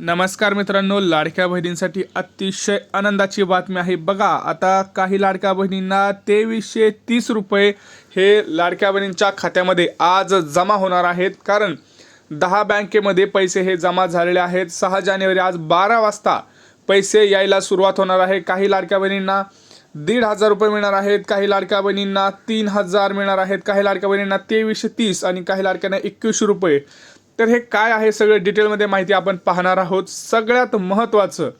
नमस्कार मित्रांनो लाडक्या बहिणींसाठी अतिशय आनंदाची बातमी आहे. बघा आता काही लाडक्या बहिणींना तेवीसशे तीस रुपये हे लाडक्या बहिणींच्या खात्यामध्ये आज जमा होणार आहेत. कारण दहा बँकेमध्ये पैसे हे जमा झालेले आहेत. सहा जानेवारी आज बारा वाजता पैसे यायला सुरुवात होणार आहे. काही लाडक्या बहिणींना दीड हजार रुपये मिळणार आहेत. काही लाडक्या बहिणींना तीन हजार मिळणार आहेत. काही लाडक्या बहिणींना तेवीसशे तीस आणि काही लाडक्यांना एकवीसशे रुपये तर हे काय आहे? सगळं डिटेलमध्ये माहिती आपण पाहणार आहोत. सगळ्यात महत्त्वाचं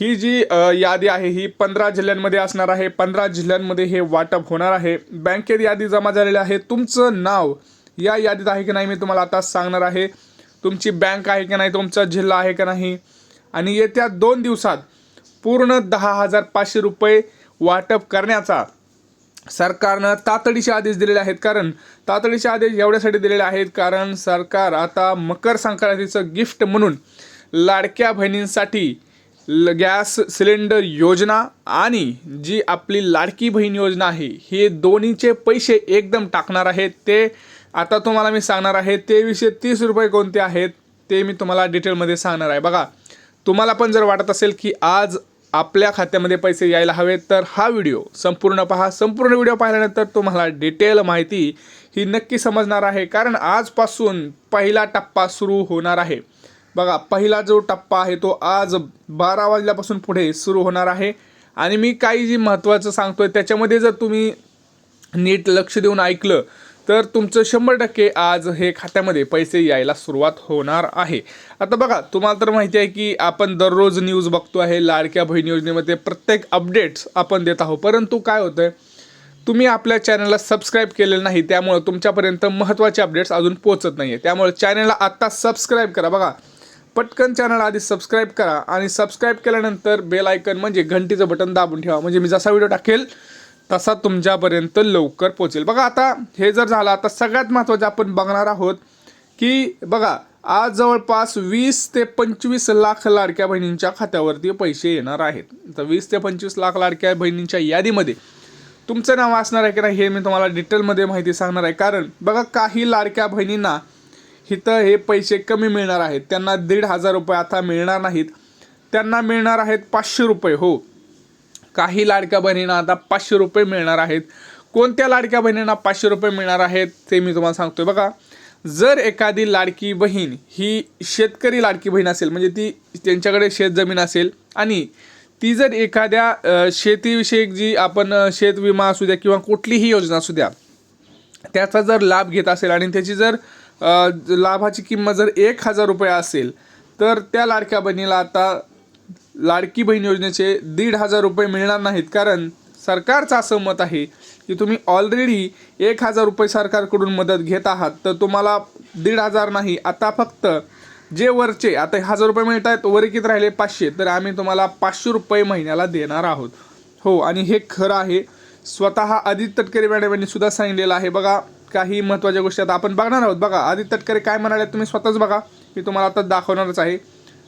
ही जी यादी आहे ही पंधरा जिल्ह्यांमध्ये असणार आहे. पंधरा जिल्ह्यांमध्ये हे वाटप होणार आहे. बँकेत यादी जमा झालेली आहे तुमचं नाव या यादीत आहे की नाही मी तुम्हाला आता सांगणार आहे. तुमची बँक आहे की नाही तुमचा जिल्हा आहे का नाही. आणि येत्या दोन दिवसात पूर्ण दहा हजार पाचशे रुपये वाटप करण्याचा सरकारनं तातडीचे आदेश दिलेले आहेत. कारण तातडीचे आदेश एवढ्यासाठी दिलेले आहेत कारण सरकार आता मकर संक्रांतीचं गिफ्ट म्हणून लाडक्या बहिणींसाठी ल गॅस सिलेंडर योजना आणि जी आपली लाडकी बहीण योजना आहे हे दोन्हीचे पैसे एकदम टाकणार आहेत. ते आता तुम्हाला मी सांगणार आहे तेवीसशे तीस रुपये कोणते आहेत ते मी तुम्हाला डिटेलमध्ये सांगणार आहे. बघा तुम्हाला पण जर वाटत असेल की आज आपल्या खात्यामध्ये पैसे यायला हवेत तर हा व्हिडिओ संपूर्ण पहा. संपूर्ण व्हिडिओ पाहिल्यानंतर तुम्हाला डिटेल माहिती ही नक्की समजणार आहे कारण आजपासून पहिला टप्पा सुरू होणार आहे. बघा पहिला जो टप्पा आहे तो आज बारा वाजल्यापासून पुढे सुरू होणार आहे. आणि मी काही जी महत्त्वाचं सांगतोय त्याच्यामध्ये जर तुम्ही नीट लक्ष देऊन ऐकलं तर तुमचं शंभर टक्के आज हे खात्यामध्ये पैसे यायला सुरुवात होणार आहे. आता बघा तुम्हाला तर माहिती आहे की आपण दररोज न्यूज बघतो आहे लाडक्या बहीण योजनेमध्ये प्रत्येक अपडेट्स आपण देत आहोत. परंतु काय होतं आहे तुम्ही आपल्या चॅनलला सबस्क्राईब केलेलं नाही त्यामुळं तुमच्यापर्यंत महत्त्वाचे अपडेट्स अजून पोहोचत नाही आहे त्यामुळे चॅनलला आत्ता सबस्क्राईब करा. बघा पटकन चॅनल आधी सबस्क्राईब करा आणि सबस्क्राईब केल्यानंतर बेल आयकन म्हणजे घंटीचं बटन दाबून ठेवा. म्हणजे मी जसा व्हिडिओ टाकेल तसा तुमच्यापर्यंत लवकर पोचेल बघा आता हे जर झालं आता सगळ्यात महत्त्वाचं आपण बघणार आहोत की बघा आज जवळपास वीस ते पंचवीस लाख लाडक्या बहिणींच्या खात्यावरती पैसे येणार आहेत. तर वीस ते पंचवीस लाख लाडक्या बहिणींच्या यादीमध्ये तुमचं नाव असणार आहे की नाही हे मी तुम्हाला डिटेलमध्ये माहिती सांगणार आहे. कारण बघा काही लाडक्या बहिणींना इथं हे पैसे कमी मिळणार आहेत. त्यांना दीड हजार रुपये आता मिळणार नाहीत. त्यांना मिळणार आहेत पाचशे रुपये हो. काही लाडक्या बहिणींना आता पाचशे रुपये मिळणार आहेत. कोणत्या लाडक्या बहिणींना पाचशे रुपये मिळणार आहेत ते मी तुम्हाला सांगतोय. बघा जर एखादी लाडकी बहीण ही शेतकरी लाडकी बहीण असेल म्हणजे ती त्यांच्याकडे शेतजमीन असेल आणि ती जर एखाद्या शेतीविषयक जी आपण शेतविमा शेत विमा असू द्या किंवा कुठलीही योजना असू द्या त्याचा जर लाभ घेत असेल आणि त्याची जर लाभाची किंमत जर एक हजार रुपये असेल तर त्या लाडक्या बहिणीला आता लाडकी बहीण योजनेचे दीड हजार रुपये मिळणार नाहीत कारण सरकारचं असं मत आहे की तुम्ही ऑलरेडी एक हजार रुपये सरकारकडून मदत घेत आहात तर तुम्हाला दीड हजार नाही आता फक्त जे वरचे आता हजार रुपये मिळत आहेत वरकीत राहिले पाचशे तर आम्ही तुम्हाला पाचशे रुपये महिन्याला देणार आहोत. हो आणि हे खरं आहे. स्वतः आदित्य तटकरे मॅडम यांनी सुद्धा सांगितलेलं आहे. बघा काही महत्त्वाच्या गोष्टी आता आपण बघणार आहोत. बघा आदित्य तटकरे काय म्हणाले तुम्ही स्वतःच बघा. मी तुम्हाला आता दाखवणारच आहे.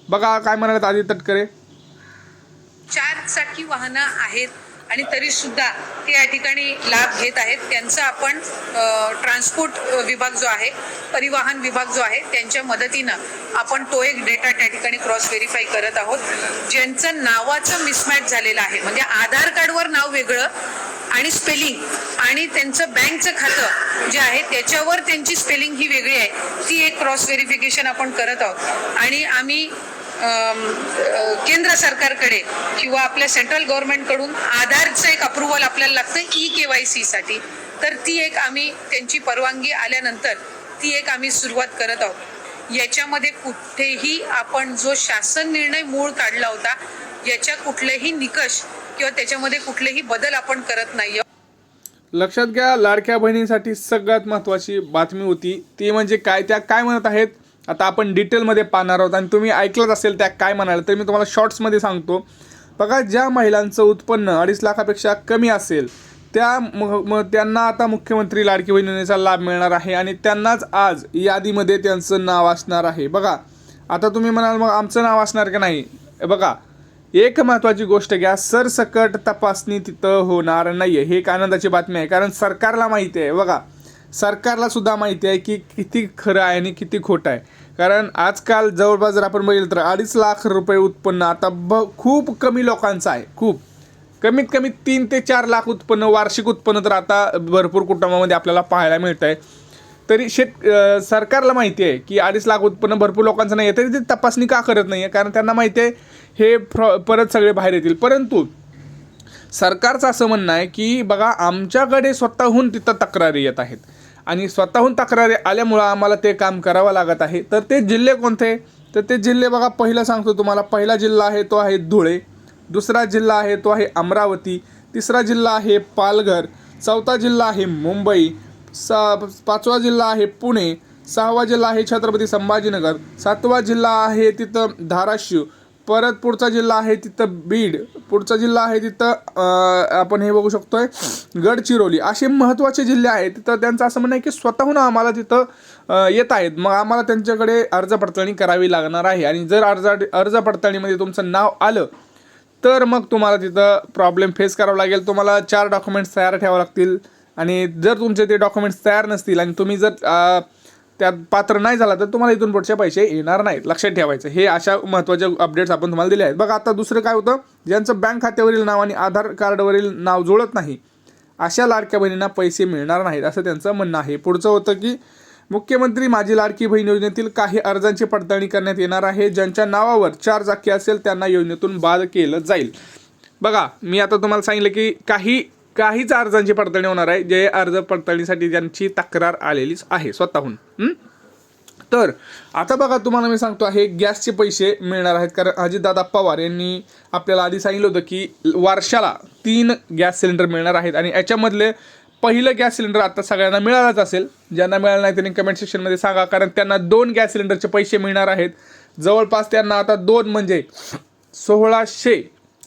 बघा काय म्हणाले आदित्य तटकरे? चाकी वाहनं आहेत आणि तरी सुद्धा ते या ठिकाणी लाभ घेत आहेत. त्यांचा आपण ट्रान्सपोर्ट विभाग जो आहे परिवहन विभाग जो आहे त्यांच्या मदतीनं आपण तो एक डेटा त्या ठिकाणी क्रॉस व्हेरीफाय करत आहोत. ज्यांचं नावाचं मिसमॅच झालेलं आहे म्हणजे आधार कार्डवर नाव वेगळं आणि स्पेलिंग आणि त्यांचं बँकचं खातं जे आहे त्याच्यावर त्यांची स्पेलिंग ही वेगळी आहे. ती एक क्रॉस व्हेरिफिकेशन आपण करत आहोत. आणि आम्ही केंद्र सरकारकडे किंवा आपल्या सेंट्रल गव्हर्नमेंटकडून आधारचं एक अप्रुव्हल आपल्याला लागतं ई के वायसाठी. तर ती एक आम्ही त्यांची परवानगी आल्यानंतर ती एक आम्ही सुरुवात करत आहोत. याच्यामध्ये कुठेही आपण जो शासन निर्णय मूळ काढला होता याच्या कुठलेही निकष किंवा त्याच्यामध्ये कुठलेही बदल आपण करत नाही लक्षात घ्या लाडक्या बहिणींसाठी सगळ्यात महत्त्वाची बातमी होती ती म्हणजे काय त्या काय म्हणत आहेत? आता आपण डिटेलमध्ये पाहणार आहोत आणि तुम्ही ऐकलंच असेल त्या काय म्हणाल तर मी तुम्हाला शॉर्ट्समध्ये सांगतो. बघा ज्या महिलांचं उत्पन्न अडीच लाखापेक्षा कमी असेल त्या म त्यांना आता मुख्यमंत्री लाडकी बहीण योजनेचा लाभ मिळणार आहे आणि त्यांनाच आज यादीमध्ये त्यांचं नाव असणार आहे. बघा आता तुम्ही म्हणाल मग आमचं नाव असणार का नाही? बघा एक महत्त्वाची गोष्ट घ्या सरसकट तपासणी तिथं होणार नाही आहे हे एक आनंदाची बातमी आहे कारण सरकारला माहिती आहे. बघा सरकारला सुद्धा माहिती आहे की किती खरं आहे आणि किती खोटं आहे. कारण आजकाल जवळपास जर आपण बघितलं तर अडीच लाख रुपये उत्पन्न आता ब खूप कमी लोकांचं आहे खूप. कमीत कमी तीन ते चार लाख उत्पन्न वार्षिक उत्पन्न तर आता भरपूर कुटुंबामध्ये आपल्याला पाहायला मिळत आहे तरी शेत सरकारला माहिती आहे की अडीच लाख उत्पन्न भरपूर लोकांचं नाही आहे तरी ते तपासणी का करत नाही आहे कारण त्यांना माहिती आहे हे फ्रॉ परत सगळे बाहेर येतील. परंतु सरकारचं असं म्हणणं आहे की बघा आमच्याकडे स्वतःहून तिथं तक्रारी येत आहेत. आणि स्वतःहून तक्रारी आल्यामुळं आम्हाला ते काम करावं लागत आहे. तर ते जिल्हे कोणते? तर ते जिल्हे बघा पहिलं सांगतो तुम्हाला. पहिला जिल्हा आहे तो आहे धुळे. दुसरा जिल्हा आहे तो आहे अमरावती. तिसरा जिल्हा आहे पालघर. चौथा जिल्हा आहे मुंबई. सा पाचवा जिल्हा आहे पुणे. सहावा जिल्हा आहे छत्रपती संभाजीनगर. सातवा जिल्हा आहे तिथं धाराशिव. परत पुढचा जिल्हा आहे तिथं बीड. पुढचा जिल्हा आहे तिथं आपण हे बघू शकतोय गडचिरोली. असे महत्त्वाचे जिल्हे आहेत. तिथं त्यांचं असं म्हणणं आहे की स्वतःहून आम्हाला तिथं येत आहेत. मग आम्हाला त्यांच्याकडे अर्ज पडताळणी करावी लागणार आहे. आणि जर अर्ज अर्ज पडताळणीमध्ये तुमचं नाव आलं तर मग तुम्हाला तिथं प्रॉब्लेम फेस करावा लागेल. तुम्हाला चार डॉक्युमेंट्स तयार ठेवावं लागतील. आणि जर तुमचे ते डॉक्युमेंट्स तयार नसतील आणि तुम्ही जर त्यात पात्र नाही झाला तर तुम्हाला इथून पुढचे पैसे येणार नाहीत. लक्षात ठेवायचं. हे अशा महत्त्वाच्या अपडेट्स आपण तुम्हाला दिले आहेत. बघा आता दुसरं काय होतं? ज्यांचं बँक खात्यावरील नाव आणि आधार कार्डवरील नाव जुळत नाही अशा लाडक्या बहिणींना पैसे मिळणार नाहीत असं त्यांचं म्हणणं आहे. पुढचं होतं की मुख्यमंत्री माझी लाडकी बहीण योजनेतील काही अर्जांची पडताळणी करण्यात येणार आहे. ज्यांच्या नावावर चार चाकी असेल त्यांना योजनेतून बाद केलं जाईल. बघा मी आता तुम्हाला सांगितलं की काही काहीच अर्जांची पडताळणी होणार आहे. जे अर्ज पडताळणीसाठी ज्यांची तक्रार आलेलीच आहे स्वतःहून. तर आता बघा तुम्हाला मी सांगतो आहे गॅसचे पैसे मिळणार आहेत. कारण अजितदादा पवार यांनी आपल्याला आधी सांगितलं होतं की वर्षाला तीन गॅस सिलेंडर मिळणार आहेत. आणि याच्यामधले पहिलं गॅस सिलेंडर आता सगळ्यांना मिळालाच असेल. ज्यांना मिळालं नाही त्यांनी कमेंट सेक्शनमध्ये सांगा. कारण त्यांना दोन गॅस सिलेंडरचे पैसे मिळणार आहेत. जवळपास त्यांना आता दोन म्हणजे सोळाशे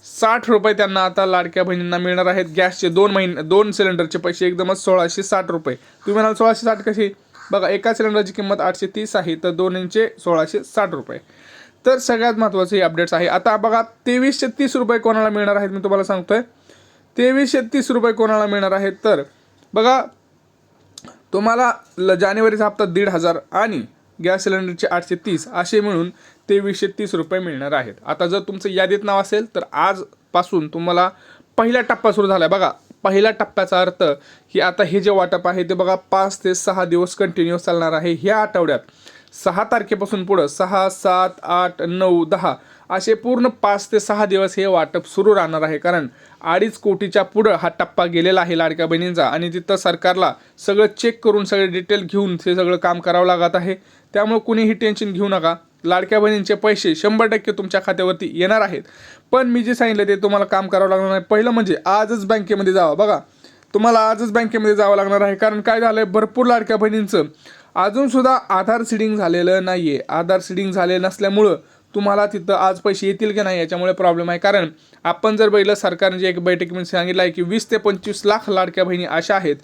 साठ रुपये त्यांना आता लाडक्या बहिणींना मिळणार आहेत. गॅसचे दोन महिने दोन सिलेंडरचे पैसे एकदमच सोळाशे साठ रुपये. तुम्ही म्हणाल सोळाशे साठ कशी बघा एका सिलेंडरची किंमत आठशे तीस आहे तर दोन्हींचे सोळाशे साठ रुपये. तर सगळ्यात महत्त्वाचे हे अपडेट्स आहे. आता बघा तेवीसशे तीस रुपये कोणाला मिळणार आहेत मी तुम्हाला सांगतोय. तेवीसशे तीस रुपये कोणाला मिळणार आहेत? तर बघा तुम्हाला ल जानेवारीचा हप्ता दीड हजार आणि गॅस सिलेंडरचे आठशे तीस असे मिळून तेवीसशे तीस रुपये मिळणार आहेत. आता जर तुमचं यादीत नाव असेल तर आजपासून तुम्हाला पहिला टप्पा सुरू झाला आहे बघा पहिल्या टप्प्याचा अर्थ की आता हे जे वाटप आहे ते बघा पाच ते सहा दिवस कंटिन्यू चालणार आहे. ह्या आठवड्यात सहा तारखेपासून पुढं सहा सात आठ नऊ दहा असे पूर्ण पाच ते सहा दिवस हे वाटप सुरू राहणार आहे. कारण अडीच कोटीच्या पुढं हा टप्पा गेलेला आहे लाडक्या बहिणींचा आणि तिथं सरकारला सगळं चेक करून सगळे डिटेल घेऊन हे सगळं काम करावं लागत आहे. त्यामुळे कुणीही टेन्शन घेऊ नका. लाडक्या बहिणींचे पैसे शंभर टक्के तुमच्या खात्यावरती येणार आहेत. पण मी जे सांगितलं ते तुम्हाला काम करावं लागणार आहे पहिलं म्हणजे आजच बँकेमध्ये जावं. बघा तुम्हाला आजच बँकेमध्ये जावं लागणार आहे. कारण काय झालं आहे भरपूर लाडक्या बहिणींचं अजूनसुद्धा आधार सिडिंग झालेलं नाही आहे आधार सिडिंग झाले नसल्यामुळं तुम्हाला तिथं आज पैसे येतील की नाही याच्यामुळे प्रॉब्लेम आहे. कारण आपण जर बघितलं सरकारने जे एक बैठकीमध्ये सांगितलं आहे की वीस ते पंचवीस लाख लाडक्या बहिणी अशा आहेत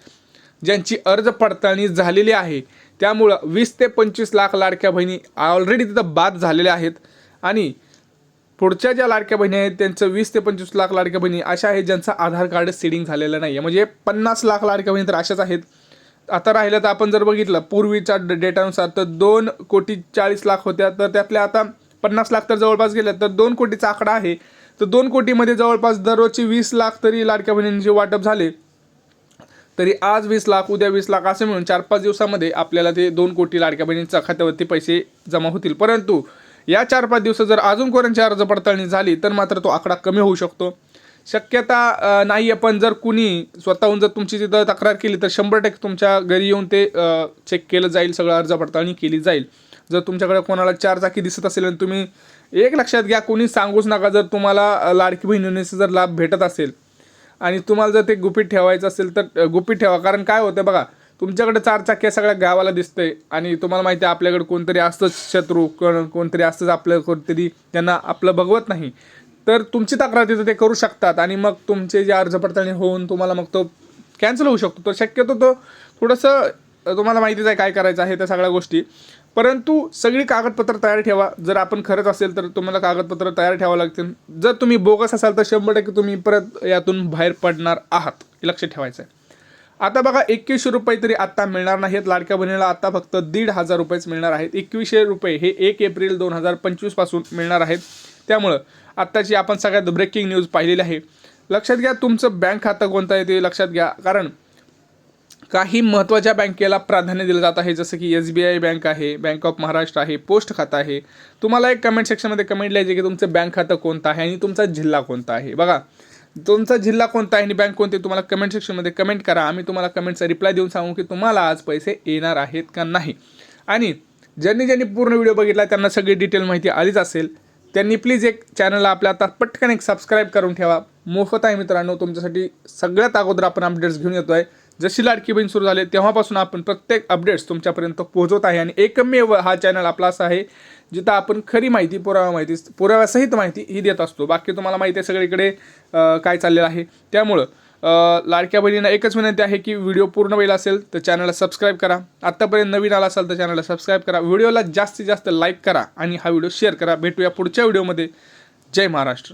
ज्यांची अर्ज पडताळणी झालेली आहे. त्यामुळं वीस ते पंचवीस लाख लाडक्या बहिणी ऑलरेडी तिथं बाद झालेल्या आहेत. आणि पुढच्या ज्या लाडक्या बहिणी आहेत त्यांचं वीस ते पंचवीस लाख लाडक्या बहिणी अशा आहेत ज्यांचं आधार कार्ड सीडिंग झालेलं नाही आहे म्हणजे पन्नास लाख लाडक्या बहिणी तर अशाच आहेत. आता राहिलं तर आपण जर बघितलं पूर्वीच्या डेटानुसार तर दोन कोटी चाळीस लाख होत्या. तर त्यातल्या आता पन्नास लाख तर जवळपास गेल्या. तर दोन कोटीचा आकडा आहे. तर दोन कोटीमध्ये जवळपास दररोजचे वीस लाख तरी लाडक्या बहिणींचे वाटप झाले. तरी आज वीस लाख उद्या वीस लाख असे मिळून चार पाच दिवसामध्ये आपल्याला ते दोन कोटी लाडक्या बहिणींच्या खात्यावरती पैसे जमा होतील. परंतु या चार पाच दिवसात जर अजून कोणाची अर्ज पडताळणी झाली तर मात्र तो आकडा कमी होऊ शकतो. शक्यता नाही आहे पण जर कुणी स्वतःहून जर तुमची तिथं तक्रार केली तर शंभर टक्के तुमच्या घरी येऊन ते चेक केलं जाईल सगळं अर्ज पडताळणी केली जाईल. जर तुमच्याकडे कोणाला चार चाकी दिसत असेल आणि तुम्ही एक लक्षात घ्या कोणी सांगूच नका जर तुम्हाला लाडकी बहीण जर लाभ भेटत असेल. आणि तुम्हाला जर ते गुपित ठेवायचं असेल तर गुपित ठेवा. कारण काय होतं बघा तुमच्याकडे चार चाक्या सगळ्या गावाला दिसते आणि तुम्हाला माहिती आहे आपल्याकडे कोणतरी असतंच शत्रू कोण कोणतरी असतंच आपलं कोणतरी त्यांना आपलं भगवत नाही. तर तुमची तक्रार तिथं ते करू शकतात आणि मग तुमचे जे अर्ज पडताळणी होऊन तुम्हाला मग तो कॅन्सल होऊ शकतो. तर शक्यतो तो थोडंसं तुम्हाला माहितीच आहे काय करायचं आहे त्या सगळ्या गोष्टी. परंतु सगळी कागदपत्र तयार ठेवा. जर आपण खरंच असेल तर तुम्हाला कागदपत्र तयार ठेवावं लागतील. जर तुम्ही बोगस असाल तर शंभर टक्के तुम्ही परत यातून बाहेर पडणार आहात. हे लक्षात ठेवायचं आहे आता बघा एकवीसशे रुपये तरी आत्ता मिळणार नाहीत. लाडक्या बहिणीला आत्ता फक्त दीड हजार रुपयेच मिळणार आहेत. एकवीसशे रुपये हे एक एप्रिल दोन हजार पंचवीसपासून मिळणार आहेत. त्यामुळं आत्ताची आपण सगळ्यात ब्रेकिंग न्यूज पाहिलेली आहे. लक्षात घ्या तुमचं बँक खातं कोणतं आहे ते लक्षात घ्या. कारण काही महत्त्वाच्या बँकेला प्राधान्य दिलं जात आहे जसं की एस बी आय बँक आहे बँक ऑफ महाराष्ट्र आहे पोस्ट खातं आहे. तुम्हाला एक कमेंट सेक्शनमध्ये कमेंट लिहायचे की तुमचं बँक खातं कोणतं आहे आणि तुमचा जिल्हा कोणता आहे. बघा तुमचा जिल्हा कोणता आहे आणि बँक कोणती तुम्हाला कमेंट सेक्शनमध्ये कमेंट करा. आम्ही तुम्हाला कमेंटचा रिप्लाय देऊन सांगू की तुम्हाला आज पैसे येणार आहेत का नाही. आणि ज्यांनी ज्यांनी पूर्ण व्हिडिओ बघितला त्यांना सगळी डिटेल माहिती आलीच असेल. त्यांनी प्लीज एक चॅनलला आपल्या आता पटकन एक सबस्क्राईब करून ठेवा. मोफत आहे मित्रांनो तुमच्यासाठी सगळ्यात अगोदर आपण अपडेट्स घेऊन येतो आहे जशी लाडकी बहीण सुरू झाली तेव्हापासून आपण प्रत्येक अपडेट्स तुमच्यापर्यंत पोहोचवत आहे आणि एकमेव हा चॅनल आपला असा आहे जिथं आपण खरी माहिती पुरावा माहिती पुराव्यासहित माहिती ही देत असतो. बाकी तुम्हाला माहिती आहे सगळीकडे काय चाललेलं आहे. त्यामुळं लाडक्या बहिणींना एकच विनंती आहे की व्हिडिओ पूर्ण वेळ असेल तर चॅनलला सबस्क्राईब करा. आत्तापर्यंत नवीन आला असाल तर चॅनलला सबस्क्राईब करा. व्हिडिओला जास्तीत जास्त लाईक करा आणि हा व्हिडिओ शेअर करा. भेटूया पुढच्या व्हिडिओमध्ये. जय महाराष्ट्र.